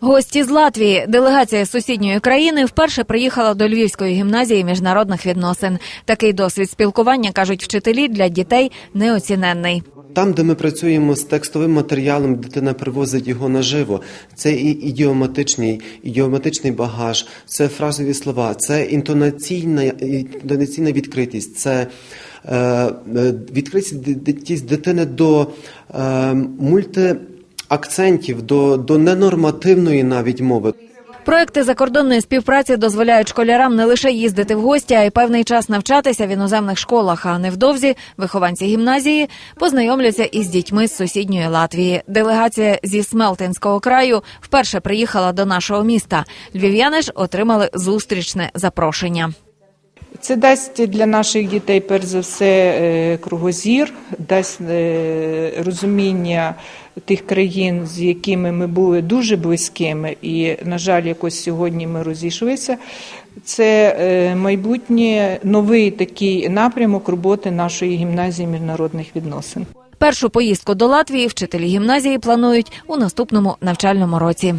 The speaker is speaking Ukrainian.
Гості з Латвії, делегація сусідньої країни, вперше приїхала до Львівської гімназії міжнародних відносин. Такий досвід спілкування кажуть вчителі для дітей неоціненний. Там, де ми працюємо з текстовим матеріалом, дитина привозить його наживо. Це і ідіоматичний, ідіоматичний багаж, це фразові слова, це інтонаційна, інтонаційна відкритість, це е, е, відкритість дитини до е, мультиакцентів, до, до ненормативної навіть мови. Проекти закордонної співпраці дозволяють школярам не лише їздити в гості, а й певний час навчатися в іноземних школах. А невдовзі вихованці гімназії познайомляться із дітьми з сусідньої Латвії. Делегація зі Смелтинського краю вперше приїхала до нашого міста. Львів'яни ж отримали зустрічне запрошення. Це дасть для наших дітей, перш за все, е, кругозір, дасть е, розуміння тих країн, з якими ми були дуже близькими, і, на жаль, якось сьогодні ми розійшлися. Це е, майбутнє новий такий напрямок роботи нашої гімназії міжнародних відносин. Першу поїздку до Латвії вчителі гімназії планують у наступному навчальному році.